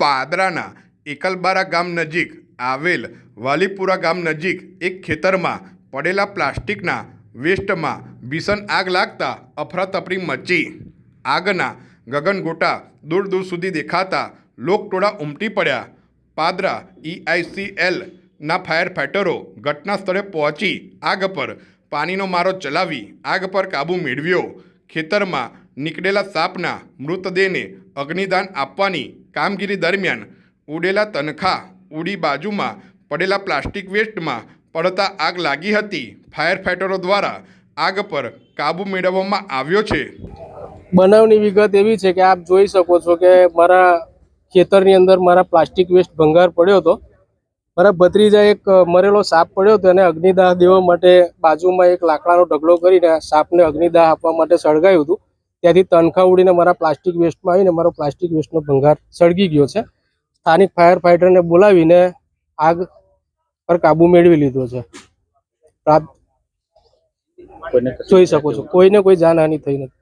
પાદરાના એકલબારા ગામ નજીક આવેલ વાલીપુરા ગામ નજીક એક ખેતરમાં પડેલા પ્લાસ્ટિકના વેસ્ટમાં ભીષણ આગ લાગતા અફરાતફરી મચી. આગના ગગનગોટા દૂર દૂર સુધી દેખાતા લોકટોળા ઉમટી પડ્યા. પાદરા ઈઆઈસીએલ ના ફાયર ફાઇટરો ઘટના સ્થળે પહોંચી આગ પર પાણીનો મારો ચલાવી આગ પર કાબૂ મેળવ્યો. ખેતરમાં નીકળેલા સાપના મૃતદેહને અગ્નિદાન આપવાની કામગીરી દરમિયાન ઉડેલા તનખા ઉડી બાજુમાં પડેલા પ્લાસ્ટિક વેસ્ટમાં પડતા આગ લાગી હતી. ફાયર ફાઇટરો દ્વારા આગ પર કાબૂ મેળવવામાં આવ્યો છે. બનાવની વિગત એવી છે કે આપ જોઈ શકો છો કે મારા ખેતરની અંદર મારા પ્લાસ્ટિક વેસ્ટ ભંગાર પડ્યો હતો. મારા ભત્રીજા એક મરેલો સાપ પડ્યો હતો અને અગ્નિદાહ દેવા માટે બાજુમાં એક લાકડાનો ઢગલો કરીને સાપને અગ્નિદાહ આપવા માટે સળગાયું હતું. ત્યાંથી તનખા ઉડીને મારા પ્લાસ્ટિક વેસ્ટમાં આવીને મારો પ્લાસ્ટિક વેસ્ટનો ભંગાર સળગી ગયો છે. સ્થાનિક ફાયર ફાઇટરને બોલાવીને આગ પર કાબુ મેળવી લીધો છે. જોઈ શકો છો. કોઈને કોઈ જાનહાનિ થઈ નથી.